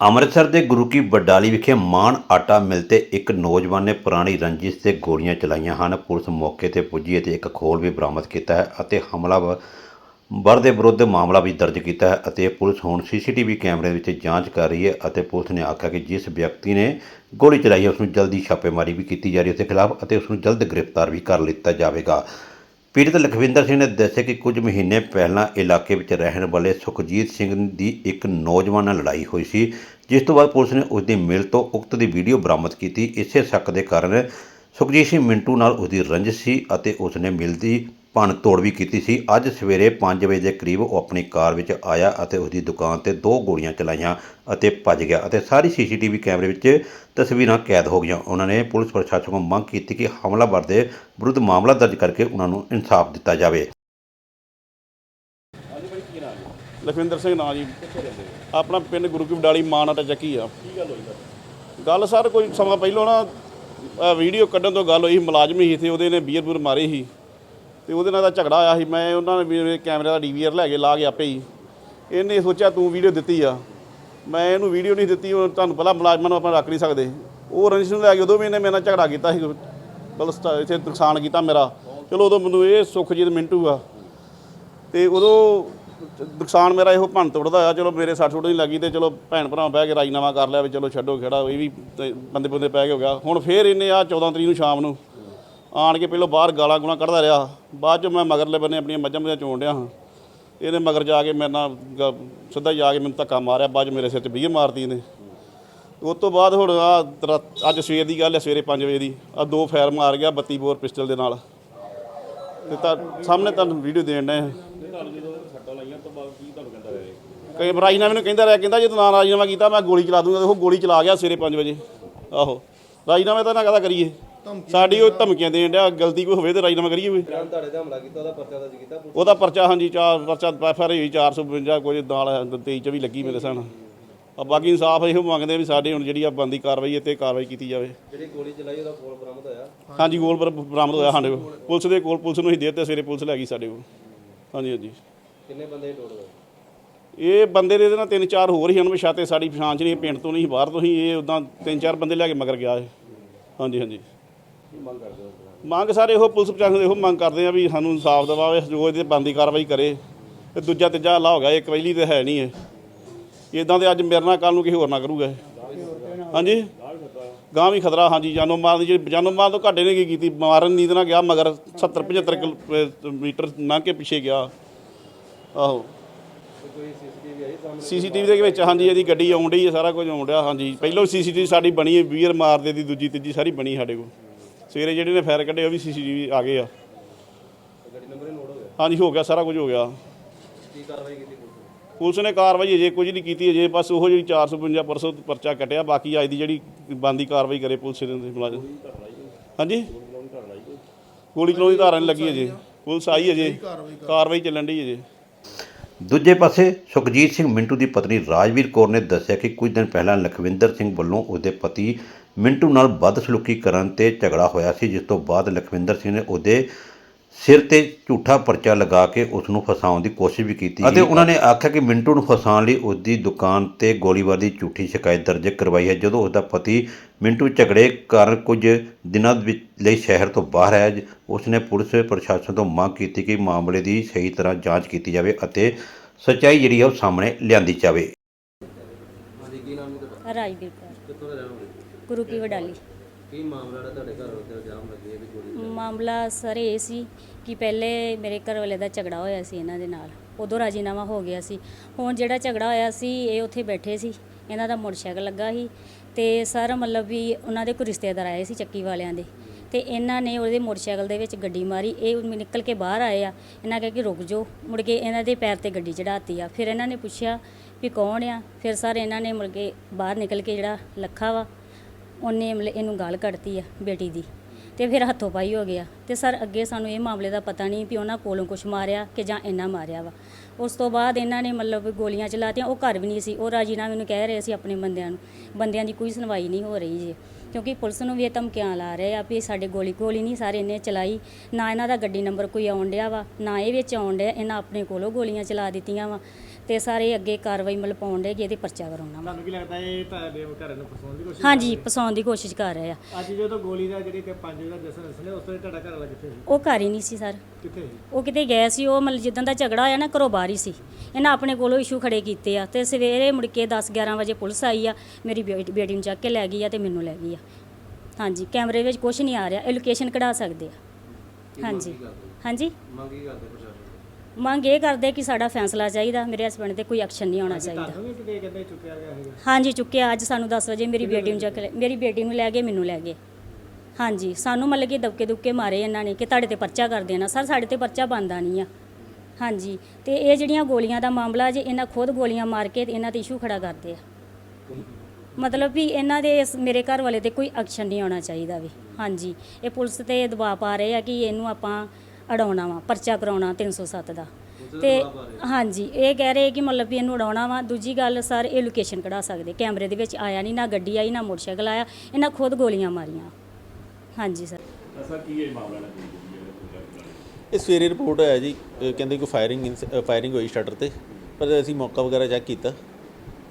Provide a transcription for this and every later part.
ਅੰਮ੍ਰਿਤਸਰ ਦੇ ਗੁਰੂ ਕੀ ਬਡਾਲੀ ਵਿਖੇ ਮਾਨ ਆਟਾ ਮਿਲ ਤੇ ਇੱਕ ਨੌਜਵਾਨ ਨੇ ਪੁਰਾਣੀ ਰੰਜਿਸ਼ ਤੇ ਗੋਲੀਆਂ ਚਲਾਈਆਂ ਹਨ। ਪੁਲਿਸ ਮੌਕੇ ਤੇ ਪੁੱਜੀ ਅਤੇ ਇੱਕ ਖੋਲ ਵੀ ਬਰਾਮਦ ਕੀਤਾ ਹੈ ਅਤੇ ਹਮਲਾਵਰ ਵਰ ਦੇ ਵਿਰੁੱਧ ਮਾਮਲਾ ਵੀ ਦਰਜ ਕੀਤਾ ਹੈ ਅਤੇ ਪੁਲਿਸ ਹੁਣ ਸੀਸੀਟੀਵੀ ਕੈਮਰੇ ਵਿੱਚ ਜਾਂਚ ਕਰ ਰਹੀ ਹੈ ਅਤੇ ਪੁਲਿਸ ਨੇ ਆਖਿਆ ਕਿ ਜਿਸ ਵਿਅਕਤੀ ਨੇ ਗੋਲੀ ਚਲਾਈ ਹੈ ਉਸ ਨੂੰ ਜਲਦੀ ਛਾਪੇਮਾਰੀ ਵੀ ਕੀਤੀ ਜਾ ਰਹੀ ਹੈ। ਉਸ ਦੇ ਖਿਲਾਫ ਅਤੇ ਉਸ ਨੂੰ ਜਲਦ ਗ੍ਰਿਫਤਾਰ ਵੀ ਕਰ ਲਿੱਤਾ ਜਾਵੇਗਾ। ਪੀੜਤ ਲਖਵਿੰਦਰ ਸਿੰਘ ਨੇ ਦੱਸਿਆ ਕਿ ਕੁਝ ਮਹੀਨੇ ਪਹਿਲਾਂ ਇਲਾਕੇ ਵਿੱਚ ਰਹਿਣ ਵਾਲੇ ਸੁਖਜੀਤ ਸਿੰਘ ਦੀ ਇੱਕ ਨੌਜਵਾਨ ਨਾਲ ਲੜਾਈ ਹੋਈ ਸੀ, ਜਿਸ ਤੋਂ ਬਾਅਦ ਪੁਲਿਸ ਨੇ ਉਸ ਦੀ ਮਿਲ ਤੋਂ ਉਕਤ ਦੀ ਵੀਡੀਓ ਬਰਾਮਦ ਕੀਤੀ। ਇਸੇ ਸ਼ੱਕ ਦੇ ਕਾਰਨ ਸੁਖਜੀਤ ਸਿੰਘ ਮਿੰਟੂ ਨਾਲ ਉਸ ਦੀ ਰੰਜਿਸ਼ ਸੀ ਅਤੇ ਉਸ ਨੇ ਮਿਲ ਦੀ ਭੰਨ ਤੋੜ ਵੀ ਕੀਤੀ ਸੀ। ਅੱਜ ਸਵੇਰੇ 5 ਵਜੇ ਦੇ ਕਰੀਬ ਉਹ ਆਪਣੀ ਕਾਰ ਵਿੱਚ ਆਇਆ ਅਤੇ ਉਸ ਦੀ ਦੁਕਾਨ ਤੇ ਦੋ ਗੋਲੀਆਂ ਚਲਾਈਆਂ ਅਤੇ ਭੱਜ ਗਿਆ ਅਤੇ ਸਾਰੀ ਸੀਸੀਟੀਵੀ ਕੈਮਰੇ ਵਿੱਚ ਤਸਵੀਰਾਂ ਕੈਦ ਹੋ ਗਈਆਂ। ਉਹਨਾਂ ਨੇ ਪੁਲਿਸ ਪ੍ਰਸ਼ਾਸਨ ਨੂੰ ਮੰਗ ਕੀਤੀ ਕਿ ਹਮਲਾਵਰ ਦੇ ਵਿਰੁੱਧ ਮਾਮਲਾ ਦਰਜ ਕਰਕੇ ਉਹਨਾਂ ਨੂੰ ਇਨਸਾਫ ਦਿੱਤਾ ਜਾਵੇ। ਲਖਵਿੰਦਰ ਸਿੰਘ ਨਾਂ ਜੀ। ਆਪਣਾ ਪਿੰਡ ਗੁਰੂ ਕੀ ਬਡਾਲੀ ਮਾਨਾਟਾ ਚੱਕੀ ਆ। ਕੀ ਗੱਲ ਹੋਈ ਗੱਲ ਸਰ, ਕੋਈ ਸਮਾਂ ਪਹਿਲਾਂ ਨਾ ਵੀਡੀਓ ਕੱਢਣ ਤੋਂ ਗੱਲ ਹੋਈ ਮੁਲਾਜ਼ਮ ਹੀ ਸੀ, ਉਹਦੇ ਨੇ ਬੀਅਰ ਬੂਰ ਮਾਰੀ ਸੀ। ਤੇ ਉਹਦੇ ਨਾਲ ਦਾ ਝਗੜਾ ਆਇਆ ਸੀ। ਮੈਂ ਉਹਨਾਂ ਨੇ ਮੇਰੇ ਕੈਮਰੇ ਦਾ ਡੀਵੀਆਰ ਲੈ ਕੇ ਲਾ ਕੇ ਆਪੇ ਹੀ। ਇਹਨੇ ਸੋਚਿਆ ਤੂੰ ਵੀਡੀਓ ਦਿੱਤੀ ਆ। ਮੈਂ ਇਹਨੂੰ ਵੀਡੀਓ ਨਹੀਂ ਦਿੱਤੀ ਉਹ ਤੁਹਾਨੂੰ ਪਹਿਲਾਂ ਮੁਲਾਜ਼ਮਾਂ ਨੂੰ ਆਪਾਂ ਰੱਖ ਨਹੀਂ ਸਕਦੇ। ਉਹ ਰੰਜਿਸ਼ ਨੂੰ ਲੈ ਕੇ ਉਦੋਂ ਵੀ ਇਹਨੇ ਮੇਰੇ ਨਾਲ ਝਗੜਾ ਕੀਤਾ ਸੀ। ਬਲਸ ਇੱਥੇ ਨੁਕਸਾਨ ਕੀਤਾ ਮੇਰਾ। ਚਲੋ ਉਦੋਂ ਮੈਨੂੰ ਇਹ ਸੁਖਜੀਤ ਮਿੰਟੂ ਆ। ਤੇ ਉਦੋਂ ਨੁਕਸਾਨ ਮੇਰਾ ਇਹੋ ਭੰਨ ਤੋੜਦਾ ਆ। ਚਲੋ ਮੇਰੇ ਸੱਟ ਸੁੱਟ ਨਹੀਂ ਲੱਗੀ ਤੇ ਚਲੋ ਭੈਣ ਭਰਾ ਬਹਿ ਕੇ ਰਾਜੀਨਾਮਾ ਕਰ ਲਿਆ ਵੀ ਚਲੋ ਛੱਡੋ ਖੇੜਾ, ਇਹ ਵੀ ਤੇ ਬੰਦੇ ਬੰਦੇ ਪੈ ਕੇ ਹੋ ਗਿਆ। ਹੁਣ ਫੇਰ ਇਹਨੇ ਆ 14 ਤਰੀਕ ਨੂੰ ਸ਼ਾਮ ਨੂੰ ਆਣ ਕੇ ਪਹਿਲਾਂ ਬਾਹਰ ਗਾਲਾਂ ਗੁਲਾਂ ਕੱਢਦਾ ਰਿਹਾ। ਬਾਅਦ ਚ ਮੈਂ ਮਗਰਲੇ ਬੰਨੇ ਆਪਣੀਆਂ ਮੱਝਾਂ ਮੱਝਾਂ ਚੋਣ ਡਿਆ ਹਾਂ। ਇਹਨੇ ਮਗਰ ਜਾ ਕੇ ਮੇਰੇ ਨਾਲ ਗ- ਸਿੱਧਾ ਜਾ ਕੇ ਮੈਨੂੰ ਧੱਕਾ ਮਾਰਿਆ, ਬਾਅਦ 'ਚ ਮੇਰੇ ਸਿਰ 'ਚ ਬੀਅ ਮਾਰਤੀ ਇਹਨੇ। ਉਸ ਤੋਂ ਬਾਅਦ ਹੁਣ ਆ ਅੱਜ ਸਵੇਰ ਦੀ ਗੱਲ ਹੈ, ਸਵੇਰੇ 5 ਵਜੇ ਦੀ। ਆ ਦੋ ਫਾਇਰ ਮਾਰ ਗਿਆ 32 ਬੋਰ ਪਿਸਟਲ ਦੇ ਨਾਲ। ਤੇ ਤਾਂ ਸਾਹਮਣੇ ਤੁਹਾਨੂੰ ਵੀਡੀਓ ਦੇਣ ਡਏ ਆ ਕਈ ਰਾਜੀਨਾਮੇ ਮੈਨੂੰ ਕਹਿੰਦਾ ਰਿਹਾ, ਕਹਿੰਦਾ ਜੇ ਤੂੰ ਨਾ ਰਾਜੀਨਾਮਾ ਕੀਤਾ, ਮੈਂ ਗੋਲੀ ਚਲਾ ਦੂੰਗਾ, ਤੇ ਉਹ ਗੋਲੀ ਚਲਾ ਗਿਆ ਸਵੇਰੇ 5 ਵਜੇ। ਆਹੋ। ਰਾਜੀਨਾਮਾ ਤਾਂ ਨਾ ਕਹਦਾ ਕਰੀਏ। ਸਾਡੀ ਉਹ ਧਮਕੀਆਂ ਦੇਣ ਡਿਆ ਗਲਤੀ ਕੋਈ ਹੋਵੇ ਤੇ ਰਾਜੀਨਾਮਾ ਕਰੀਏ ਵੀ ਤੁਹਾਡੇ ਤੇ ਹਮਲਾ ਕੀਤਾ ਉਹਦਾ ਪਰਚਾ ਦਰਜ ਕੀਤਾ ਉਹਦਾ ਪਰਚਾ ਹਾਂਜੀ ਚਾਰ ਪਰਚਾ ਐਫਆਰ ਹੋਈ 452 ਕੁਝ ਨਾਲ 23 ਚ ਵੀ ਲੱਗੀ ਮੇਰੇ ਸਾਨ ਆ ਬਾਕੀ ਇਨਸਾਫ ਇਹੋ ਮੰਗਦੇ ਵੀ ਸਾਡੇ ਹੁਣ ਜਿਹੜੀ ਆ ਬੰਦੀ ਕਾਰਵਾਈ ਇੱਥੇ ਕਾਰਵਾਈ ਕੀਤੀ ਜਾਵੇ। ਜਿਹੜੀ ਗੋਲੀ ਚਲਾਈ ਉਹਦਾ ਕੋਲ ਬਰਾਮਦ ਹੋਇਆ? ਹਾਂਜੀ ਗੋਲ ਬਰ- ਬਰਾਮਦ ਹੋਇਆ ਸਾਡੇ ਕੋਲ। ਪੁਲਿਸ ਦੇ ਕੋਲ ਪੁਲਿਸ ਨੂੰ ਹੀ ਦੇ ਦਿੱਤੇ ਸਵੇਰੇ ਪੁਲਿਸ ਲੈ ਗਈ ਸਾਡੇ ਕੋਲ। ਹਾਂਜੀ ਹਾਂਜੀ। ਕਿੰਨੇ ਬੰਦੇ ਟੋਟਲ ਇਹ ਬੰਦੇ ਦੇ ਇਹਦੇ ਨਾਲ ਤਿੰਨ ਚਾਰ ਹੋਰ ਹੀ ਅਣਪਛਾਤੇ ਸਾਡੀ ਪਛਾਣ ਚ ਨਹੀਂ ਪਿੰਡ ਤੋਂ ਨਹੀਂ ਬਾਹਰ ਤੋਂ ਹੀ ਇਹ ਉਦਾਂ ਤਿੰਨ ਚਾਰ ਬੰਦੇ ਲੈ ਕੇ ਮਗਰ ਗਿਆ ਇਹ। ਹਾਂਜੀ ਹਾਂਜੀ। ਮੰਗ ਕਰਦੇ ਸਾਰੇ ਇਹੋ ਪੁਲਿਸ ਪ੍ਰਸ਼ਾਸਨ ਦੇ ਇਹੋ ਮੰਗ ਕਰਦੇ ਆ ਵੀ ਸਾਨੂੰ ਇਨਸਾਫ ਦਿਵਾਵੇ ਜੋ ਇਹਦੇ ਬੰਦੀ ਕਾਰਵਾਈ ਕਰੇ। ਤੇ ਦੂਜਾ ਤੀਜਾ ਹੱਲਾ ਹੋ ਗਿਆ ਇੱਕ ਪਹਿਲੀ ਤੇ ਹੈ ਨਹੀਂ ਇਹ। ਇਦਾਂ ਦੇ ਅੱਜ ਮੇਰੇ ਨਾਲ ਕੱਲ ਨੂੰ ਕਿਸੇ ਹੋਰ ਨਾ ਕਰੂਗਾ ਹਾਂਜੀ? ਗਾਂ ਵੀ ਖਤਰਾ, ਹਾਂਜੀ, ਜਾਨੋ ਮਾਲ ਦੀ ਜਿਹੜੀ ਜਾਨੋ ਮਾਲ ਤੋਂ ਘਾਟੇ ਨੇ ਕੀ ਕੀਤੀ? ਮਾਰਨ ਨੀਂਦ ਨਾਲ ਗਿਆ, ਮਗਰ 70 75 ਮੀਟਰ ਲੰਘ ਕੇ ਪਿੱਛੇ ਗਿਆ। ਆਹੋ। ਕੋਈ ਸੀਸੀਟੀਵੀ ਦੇ ਵਿੱਚ, ਹਾਂਜੀ, ਇਹਦੀ ਗੱਡੀ ਆਉਣ ਡਈ ਹੈ, ਸਾਰਾ ਕੁਝ ਆਉਣ ਡਿਆ, ਹਾਂਜੀ। ਪਹਿਲਾਂ ਸੀਸੀਟੀਵੀ ਸਾਡੀ ਬਣੀ ਹੈ, ਵੀਰ ਮਾਰਦੇ ਦੀ ਦੂਜੀ ਤੀਜੀ ਸਾਰੀ ਬਣੀ ਸਾਡੇ ਕੋਲ। ਸਵੇਰੇ ਜਿਹੜੇ ਨੇ ਫਾਇਰ ਕੱਢੇ, ਉਹ ਵੀ ਸੀਸੀਟੀਵੀ ਆ ਗਏ ਆ। ਹਾਂਜੀ, ਹੋ ਗਿਆ, ਸਾਰਾ ਕੁਝ ਹੋ ਗਿਆ। ਕੀ ਕਾਰਵਾਈ ਕੀਤੀ ਪੁਲਿਸ ਨੇ ਕਾਰਵਾਈ ਅਜੇ ਕੁਝ ਨਹੀਂ ਕੀਤੀ, ਅਜੇ ਬਸ ਉਹ ਜਿਹੜੀ 452 ਪਰਸੋਂ ਪਰਚਾ ਕੱਟਿਆ, ਬਾਕੀ ਅੱਜ ਦੀ ਜਿਹੜੀ ਬੰਦੀ ਕਾਰਵਾਈ ਕਰੇ ਪੁਲਿਸ ਦੇ ਮੁਲਾਜ਼ਮ। ਹਾਂਜੀ? ਗੋਲੀ ਚਲਾਉਣ ਦੀ ਧਾਰਾ ਨਹੀਂ ਲੱਗੀ ਅਜੇ। ਪੁਲਿਸ ਆਈ ਅਜੇ। ਕਾਰਵਾਈ ਚੱਲਣ ਡਈ ਅਜੇ। ਦੂਜੇ ਪਾਸੇ, ਸੁਖਜੀਤ ਸਿੰਘ ਮਿੰਟੂ ਦੀ ਪਤਨੀ ਰਾਜਵੀਰ ਕੌਰ ਨੇ ਦੱਸਿਆ ਕਿ ਕੁਝ ਦਿਨ ਪਹਿਲਾਂ ਲਖਵਿੰਦਰ ਸਿੰਘ ਵੱਲੋਂ ਉਸਦੇ ਪਤੀ ਮਿੰਟੂ ਨਾਲ ਬਦਸਲੂਕੀ ਕਰਨ ਤੇ ਝਗੜਾ ਹੋਇਆ ਸੀ ਜਿਸ ਤੋਂ ਬਾਅਦ ਲਖਵਿੰਦਰ ਸਿੰਘ ਨੇ ਉਹਦੇ ਸਿਰ ਤੇ ਝੂਠਾ ਪਰਚਾ ਲਗਾ ਕੇ ਉਸ ਨੂੰ ਫਸਾਉਣ ਦੀ ਕੋਸ਼ਿਸ਼ ਵੀ ਕੀਤੀ। ਅਤੇ ਉਹਨਾਂ ਨੇ ਆਖਿਆ ਕਿ ਮਿੰਟੂ ਨੂੰ ਫਸਾਉਣ ਲਈ ਉਸ ਦੀ ਦੁਕਾਨ ਤੇ ਗੋਲੀਬਾਰੀ ਦੀ ਝੂਠੀ ਸ਼ਿਕਾਇਤ ਦਰਜ ਕਰਵਾਈ ਹੈ। ਜਦੋਂ ਉਸ ਦਾ ਪਤੀ ਮਿੰਟੂ ਝਗੜੇ ਕਾਰਨ ਕੁਝ ਦਿਨਾਂ ਵਿੱਚ ਲਈ ਸ਼ਹਿਰ ਤੋਂ ਬਾਹਰ ਹੈ ਉਸ ਨੇ ਪੁਲਿਸ ਪ੍ਰਸ਼ਾਸਨ ਤੋਂ ਮੰਗ ਕੀਤੀ ਕਿ ਮਾਮਲੇ ਦੀ ਸਹੀ ਤਰ੍ਹਾਂ ਜਾਂਚ ਕੀਤੀ ਜਾਵੇ ਅਤੇ ਸੱਚਾਈ ਜਿਹੜੀ ਹੈ ਉਹ ਸਾਹਮਣੇ ਲਿਆਂਦੀ ਜਾਵੇ। ਹਾਂਜੀ ਗੁਰੂ ਕੀ ਵਡਾਲੀ। ਕੀ ਮਾਮਲਾ ਜਿਹੜਾ ਤੁਹਾਡੇ ਘਰ ਉੱਤੇ ਇਲਜ਼ਾਮ ਲੱਗੇ ਵੀ ਗੋਲੀ ਮਾਮਲਾ ਸਰ ਇਹ ਸੀ ਕਿ ਪਹਿਲੇ ਮੇਰੇ ਘਰ ਵਾਲੇ ਦਾ ਝਗੜਾ ਹੋਇਆ ਸੀ ਇਹਨਾਂ ਦੇ ਨਾਲ। ਉਦੋਂ ਰਾਜੀਨਾਮਾ ਹੋ ਗਿਆ ਸੀ। ਹੁਣ ਜਿਹੜਾ ਝਗੜਾ ਹੋਇਆ ਸੀ ਇਹ ਉੱਥੇ ਬੈਠੇ ਸੀ। ਇਹਨਾਂ ਦਾ ਮੋਟਰਸਾਈਕਲ ਲੱਗਾ ਸੀ ਤੇ ਸਰ ਮਤਲਬ ਵੀ ਉਹਨਾਂ ਦੇ ਕੋਈ ਰਿਸ਼ਤੇਦਾਰ ਆਏ ਸੀ ਚੱਕੀ ਵਾਲਿਆਂ ਦੇ। ਤੇ ਇਹਨਾਂ ਨੇ ਉਹਦੇ ਮੋਟਰਸਾਈਕਲ ਦੇ ਵਿੱਚ ਗੱਡੀ ਮਾਰੀ। ਇਹ ਨਿਕਲ ਕੇ ਬਾਹਰ ਆਏ ਆ। ਇਹਨਾਂ ਕਿਹਾ ਕਿ ਰੁਕ ਜਾਓ। ਮੁੜ ਕੇ ਇਹਨਾਂ ਦੇ ਪੈਰ ਤੇ ਗੱਡੀ ਚੜਾਤੀ ਆ। ਫਿਰ ਇਹਨਾਂ ਨੇ ਪੁੱਛਿਆ ਵੀ ਕੌਣ ਆ? ਫਿਰ ਸਰ ਇਹਨਾਂ ਨੇ ਮੁੜ ਕੇ ਬਾਹਰ ਨਿਕਲ ਕੇ ਜਿਹੜਾ ਲੱਖਾ ਵਾ ਉਹਨੇ ਮਤਲਬ ਇਹਨੂੰ ਗਾਲ ਕੱਢਤੀ ਆ ਬੇਟੀ ਦੀ ਤੇ ਫਿਰ ਹੱਥੋਂ ਪਾਈ ਹੋ ਗਿਆ ਤੇ ਸਰ ਅੱਗੇ ਸਾਨੂੰ ਇਹ ਮਾਮਲੇ ਦਾ ਪਤਾ ਨਹੀਂ ਵੀ ਉਹਨਾਂ ਕੋਲੋਂ ਕੁਝ ਮਾਰਿਆ ਕਿ ਜਾਂ ਇਹਨਾਂ ਮਾਰਿਆ ਵਾ। ਉਸ ਤੋਂ ਬਾਅਦ ਇਹਨਾਂ ਨੇ ਮਤਲਬ ਗੋਲੀਆਂ ਚਲਾਤੀਆਂ, ਉਹ ਘਰ ਵੀ ਨਹੀਂ ਸੀ। ਉਹ ਰਾਜੀਨਾਮੇ ਨੂੰ ਕਹਿ ਰਹੇ ਸੀ ਆਪਣੇ ਬੰਦਿਆਂ ਨੂੰ। ਬੰਦਿਆਂ ਦੀ ਕੋਈ ਸੁਣਵਾਈ ਨਹੀਂ ਹੋ ਰਹੀ ਜੀ। ਕਿਉਂਕਿ ਪੁਲਿਸ ਨੂੰ ਵੀ ਇਹ ਧਮਕੀਆਂ ਲਾ ਰਹੇ ਆ ਵੀ ਸਾਡੇ ਗੋਲੀ ਗੋਲੀ ਨਹੀਂ ਸਾਰੇ ਇਹਨੇ ਚਲਾਈ। ਨਾ ਇਹਨਾਂ ਦਾ ਗੱਡੀ ਨੰਬਰ ਕੋਈ ਆਉਣ ਡਿਆ ਵਾ ਨਾ ਇਹ ਵਿੱਚ ਆਉਣ ਡਿਆ ਇਹਨਾਂ ਆਪਣੇ ਕੋਲੋਂ ਗੋਲੀਆਂ ਚਲਾ ਦਿੱਤੀਆਂ ਵਾ। ਤੇ ਸਾਰੇ ਅੱਗੇ ਕਾਰਵਾਈ ਮਤਲਬ ਪਾਉਣ ਦੇ ਕਿ ਇਹਦੇ ਪਰਚਾ ਕਰਾਉਣਾ ਵਾ। ਤੁਹਾਨੂੰ ਕੀ ਲੱਗਦਾ ਇਹ ਤੁਹਾਡੇ ਘਰ ਨੂੰ ਫਸਾਉਣ ਦੀ ਕੋਸ਼ਿਸ਼ ਹਾਂਜੀ ਫਸਾਉਣ ਦੀ ਕੋਸ਼ਿਸ਼ ਕਰ ਰਹੇ ਆ। ਅੱਜ ਜਦੋਂ ਗੋਲੀ ਦਾ ਜਿਹੜੀ ਕਿ 5 ਵਜੇ ਦਾ ਜਸਨ ਹਸਨੇ ਉਸ ਤੋਂ ਤੁਹਾਡਾ ਘਰ ਵਾਲਾ ਕਿੱਥੇ ਸੀ? ਉਹ ਘਰ ਹੀ ਨਹੀਂ ਸੀ ਸਰ। ਕਿੱਥੇ ਸੀ? ਉਹ ਕਿਤੇ ਗਏ ਸੀ ਉਹ ਮਤਲਬ ਜਿੱਦਾਂ ਦਾ ਝਗੜਾ ਹੋਇਆ ਨਾ ਘਰੋਂ ਬਾਹਰ ਹੀ ਸੀ। ਇਹਨਾਂ ਆਪਣੇ ਕੋਲੋਂ ਇਸ਼ੂ ਖੜੇ ਕੀਤੇ ਆ। ਤੇ ਸਵੇਰੇ ਮੁੜ ਕੇ 10 11 ਵਜੇ ਪੁਲਿਸ ਆਈ ਆ ਮੇਰੀ ਬੇਟੀ ਬੇਟੀ ਨੂੰ ਚੱਕ ਕੇ ਲੈ ਗਈ ਆ ਤੇ ਮੈਨੂੰ ਲੈ ਗਈ ਆ। ਹਾਂਜੀ ਕੈਮਰੇ ਵਿੱਚ ਕੁਝ ਨਹੀਂ ਆ ਰਿਹਾ ਇਹ ਲੋਕੇਸ਼ਨ ਕਢਾ ਸਕਦੇ ਆ। ਹਾਂਜੀ। ਹਾਂਜੀ। ਮੰਗ ਕਰਦੇ ਪ੍ਰਸ਼ਾਸਨ? ਮੰਗ ਇਹ ਕਰਦੇ ਕਿ ਸਾਡਾ ਫੈਸਲਾ ਚਾਹੀਦਾ ਮੇਰੇ ਹਸਬੰਡ ਤੇ ਕੋਈ ਐਕਸ਼ਨ ਨਹੀਂ ਹੋਣਾ ਚਾਹੀਦਾ। ਹਾਂਜੀ ਚੁੱਕਿਆ ਅੱਜ ਸਾਨੂੰ 10 ਵਜੇ ਮੇਰੀ ਬੇਟੀ ਨੂੰ ਚੱਕ ਲੈ- ਮੇਰੀ ਬੇਟੀ ਨੂੰ ਲੈ ਗਏ ਮੈਨੂੰ ਲੈ ਗਏ। ਹਾਂਜੀ ਸਾਨੂੰ ਮਤਲਬ ਕਿ ਦਬਕੇ ਦੁਬਕੇ ਮਾਰੇ ਇਹਨਾਂ ਨੇ ਕਿ ਤੁਹਾਡੇ ਤੇ ਪਰਚਾ ਕਰ ਦੇਣਾ ਸਰ ਸਾਡੇ ਤੇ ਪਰਚਾ ਬੰਦਾ ਨਹੀਂ ਆ। ਹਾਂਜੀ ਤੇ ਇਹ ਜਿਹੜੀਆਂ ਗੋਲੀਆਂ ਦਾ ਮਾਮਲਾ ਜੇ ਇਹਨਾਂ ਖੁਦ ਗੋਲੀਆਂ ਮਾਰ ਕੇ ਇਹਨਾਂ ਤੇ ਇਸ਼ੂ ਖੜਾ ਕਰਦੇ ਆ। ਮਤਲਬ ਵੀ ਇਹਨਾਂ ਦੇ ਇਸ ਮੇਰੇ ਘਰ ਵਾਲੇ ਤੇ ਕੋਈ ਐਕਸ਼ਨ ਨਹੀਂ ਆਉਣਾ ਚਾਹੀਦਾ ਵੀ। ਹਾਂਜੀ ਇਹ ਪੁਲਿਸ ਤੇ ਦਬਾਅ ਪਾ ਰਹੇ ਆ ਕਿ ਇਹਨੂੰ ਆਪਾਂ ਅੜਾਉਣਾ ਵਾ ਪਰਚਾ ਕਰਾਉਣਾ 307 ਦਾ। ਤੇ ਹਾਂਜੀ ਇਹ ਕਹਿ ਰਹੇ ਕਿ ਮਤਲਬ ਵੀ ਇਹਨੂੰ ਉਡਾਉਣਾ ਵਾ। ਦੂਜੀ ਗੱਲ ਸਰ ਇਹ ਲੋਕੇਸ਼ਨ ਕਢਾ ਸਕਦੇ। ਕੈਮਰੇ ਦੇ ਵਿੱਚ ਆਇਆ ਨਹੀਂ ਨਾ ਗੱਡੀ ਆਈ ਨਾ ਮੋਟਰਸਾਈਕਲ ਆਇਆ। ਇਹਨਾਂ ਖੁਦ ਗੋਲੀਆਂ ਮਾਰੀਆਂ। ਹਾਂਜੀ ਸਰ। ਇਹ ਸਵੇਰੇ ਰਿਪੋਰਟ ਆਇਆ ਜੀ ਅਹ ਕਹਿੰਦੇ ਕੋਈ ਫਾਇਰਿੰਗ ਫਾਇਰਿੰਗ ਹੋਈ ਸ਼ਟਰ ਤੇ। ਪਰ ਅਸੀਂ ਮੌਕਾ ਵਗੈਰਾ ਚੈੱਕ ਕੀਤਾ।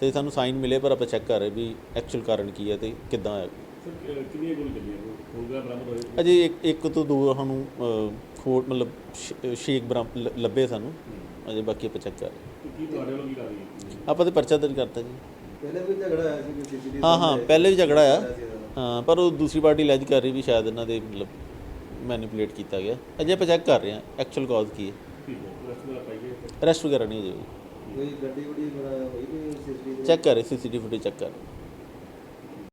ਤੇ ਸਾਨੂੰ ਸਾਈਨ ਮਿਲੇ ਪਰ ਆਪਾਂ ਚੈੱਕ ਕਰ ਰਹੇ ਵੀ ਐਕਚੁਅਲ ਕਾਰਨ ਕੀ ਹੈ ਤੇ ਕਿੱਦਾਂ ਹੈ। ਕਿੰਨੀਆਂ ਗੋਲੀ ਚੱਲੀਆਂ? ਹੋਲਗਾ ਬਰਾਮਦ ਹੋਏ? ਅਜੇ ਇੱਕ ਇੱਕ ਤੋਂ ਦੋ ਸਾਨੂੰ ਖੋਟ ਮਤਲਬ ਸ਼ੇਕ ਬਰਾਮ ਲ- ਲੱਭੇ ਸਾਨੂੰ। ਅਜੇ ਬਾਕੀ ਆਪਾਂ ਚੈੱਕ ਕਰ ਰਹੇ ਕੀ ਤੁਹਾਡੇ ਵੱਲੋਂ ਕੀ ਕਰ ਰਹੀ ਆਪਾਂ ਤੇ ਪਰਚਾ ਦਰਜ ਕਰਤਾ ਜੀ। ਪਹਿਲੇ ਵੀ ਝਗੜਾ ਆਇਆ ਸੀ ਕੋਈ ਸੀਸੀਟੀਵੀ ਹਾਂ ਹਾਂ ਪਹਿਲੇ ਵੀ ਝਗੜਾ ਆ ਹਾਂ ਪਰ ਉਹ ਦੂਸਰੀ ਪਾਰਟੀ ਲੈਜ ਕਰ ਰਹੀ ਵੀ ਸ਼ਾਇਦ ਇਹਨਾਂ ਦੇ ਮਤਲਬ ਮੈਨੀਪੂਲੇਟ ਕੀਤਾ ਗਿਆ। ਅਜੇ ਆਪਾਂ ਚੈੱਕ ਕਰ ਰਹੇ ਹਾਂ ਐਕਚੁਅਲ ਕਾਜ਼ ਕੀ ਹੈ। ਅਰੈਸਟ ਵਗੈਰਾ ਨਹੀਂ ਜਾਏਗੀ ਕੋਈ ਗੱਡੀ ਗੁੱਡੀ ਬਣਾ ਹੋਈ ਕੋਈ ਸੀਸੀਟੀਵੀ ਚੈੱਕ ਕਰ ਰਹੇ ਸੀਸੀਟੀਵੀ ਫੁਟੇਜ ਚੈੱਕ ਕਰ